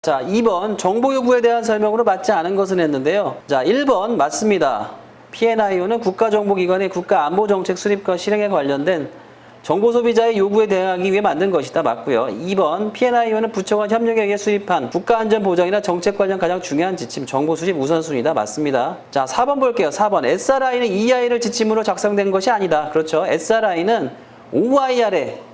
자, 2번 정보 요구에 대한 설명으로 맞지 않은 것은 했는데요. 자, 1번 맞습니다. PNIO는 국가정보기관의 국가안보정책 수립과 실행에 관련된 정보 소비자의 요구에 대응하기 위해 만든 것이다. 맞고요. 2번 PNIO는 부처 간 협력에 의해 수립한 국가안전보장이나 정책 관련 가장 중요한 지침 정보 수집 우선순위다. 맞습니다. 자, 4번 볼게요. 4번 SRI는 EI를 지침으로 작성된 것이 아니다. 그렇죠. SRI는 OIR에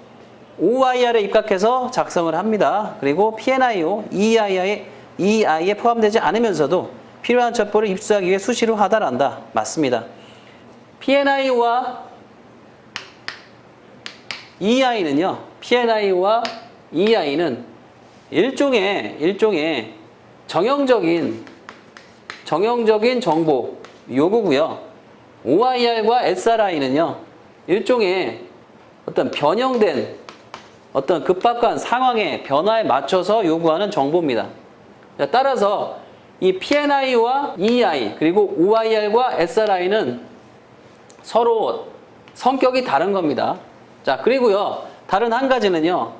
OIR에 입각해서 작성을 합니다. 그리고 PNIO, EI에, EI에 포함되지 않으면서도 필요한 첩보를 입수하기 위해 수시로 하달한다. 맞습니다. PNIO와 EI는요, PNI와 EI는 일종의, 일종의 정형적인, 정형적인 정보 요구고요. OIR과 SRI는요, 일종의 어떤 변형된 어떤 급박한 상황의 변화에 맞춰서 요구하는 정보입니다. 자, 따라서 이 PNI와 EI 그리고 OIR과 SRI는 서로 성격이 다른 겁니다. 자, 그리고요. 다른 한 가지는요.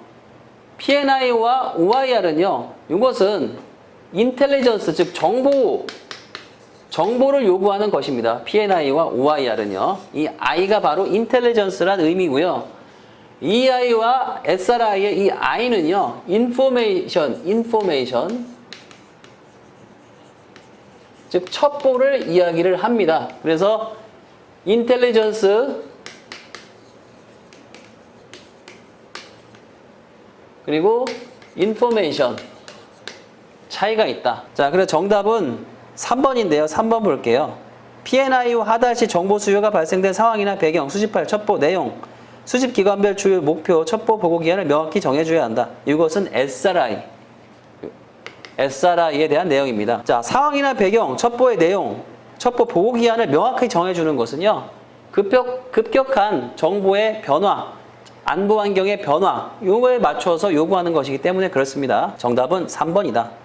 PNI와 OIR은요. 이것은 인텔리전스 즉 정보 정보를 요구하는 것입니다. PNI와 OIR은요. 이 I가 바로 인텔리전스란 의미고요. EI와 SRI의 이 I는요. 인포메이션, 인포메이션 즉 첩보를 이야기를 합니다. 그래서 인텔리전스 그리고 인포메이션 차이가 있다. 자, 그래서 정답은 3번인데요. 3번 볼게요. PNI와 하다시 정보 수요가 발생된 상황이나 배경, 수집할 첩보 내용, 수집 기관별 주요 목표, 첩보 보고 기한을 명확히 정해줘야 한다. 이것은 SRI. SRI에 대한 내용입니다. 자, 상황이나 배경, 첩보의 내용, 첩보 보고 기한을 명확히 정해주는 것은요. 급격, 급격한 정보의 변화, 안보 환경의 변화, 요거에 맞춰서 요구하는 것이기 때문에 그렇습니다. 정답은 3번이다.